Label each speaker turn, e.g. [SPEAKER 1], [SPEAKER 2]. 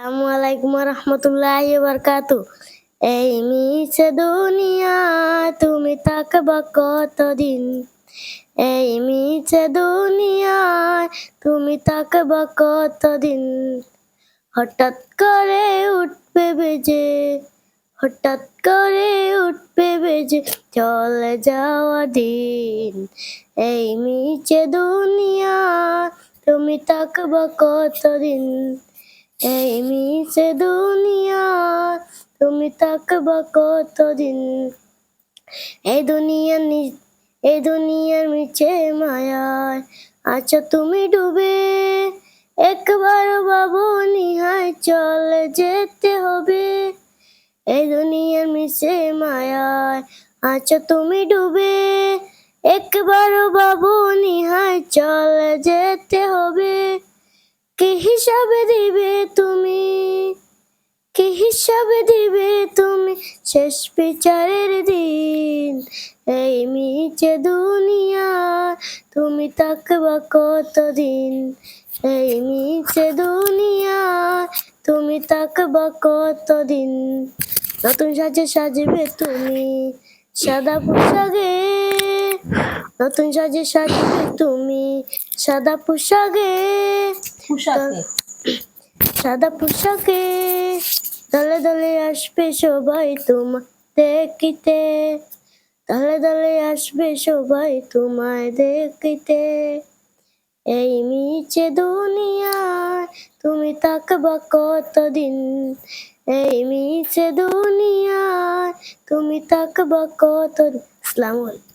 [SPEAKER 1] আসসালামু আলাইকুম রহমতুল্লাহ বারকাতু এই মিছে দুনিয়া, তুমি তাকবা কতদিন? এই মিছে দুনিয়া, তুমি তাকবা কতদিন? হঠাৎ করে উঠবে বেজে, হঠাৎ করে উঠবে বেজে, চলে যাওয়া দিন। এই মিছে দুনিয়া, তুমি তাকবা কতদিন? এই মিছে দুনিয়া, তুমি তাকবা কতদিন? এই দুনিয়া এই দুনিয়ার মিছে মায়ায় আচ্ছা তুমি ডুবে। একবার বাবু নিহায় চলে যেতে হবে। এই দুনিয়ার মিছে মায়ায় আচ্ছা তুমি ডুবে। একবার বাবু নিহায় চলে যেতে হিসাবে দিবে তুমি? কি হিসাবে দিবে তুমি? শেষ বিচারের দিন, এই মিছে দুনিয়া, তুমি তাকবা কতদিন? এই মিছে দুনিয়া, তুমি তাকবা কতদিন? নতুন সাজে সাজবে তুমি সাদা পোশাকে। নতুন সাজে সাজবে তুমি সাদা পোশাকে।
[SPEAKER 2] পোশাকে?
[SPEAKER 1] সাদা পোশাকে। দলে দলে আসবে সবাই তোমায় দেখিতে। দলে দলে আসবে সবাই তোমায় দেখিতে। এই মিছে দুনিয়ায় তুমি তাকবা কতদিন? এই মিছে দুনিয়ায় তুমি তাকবা কতদিন? আলাইকুম।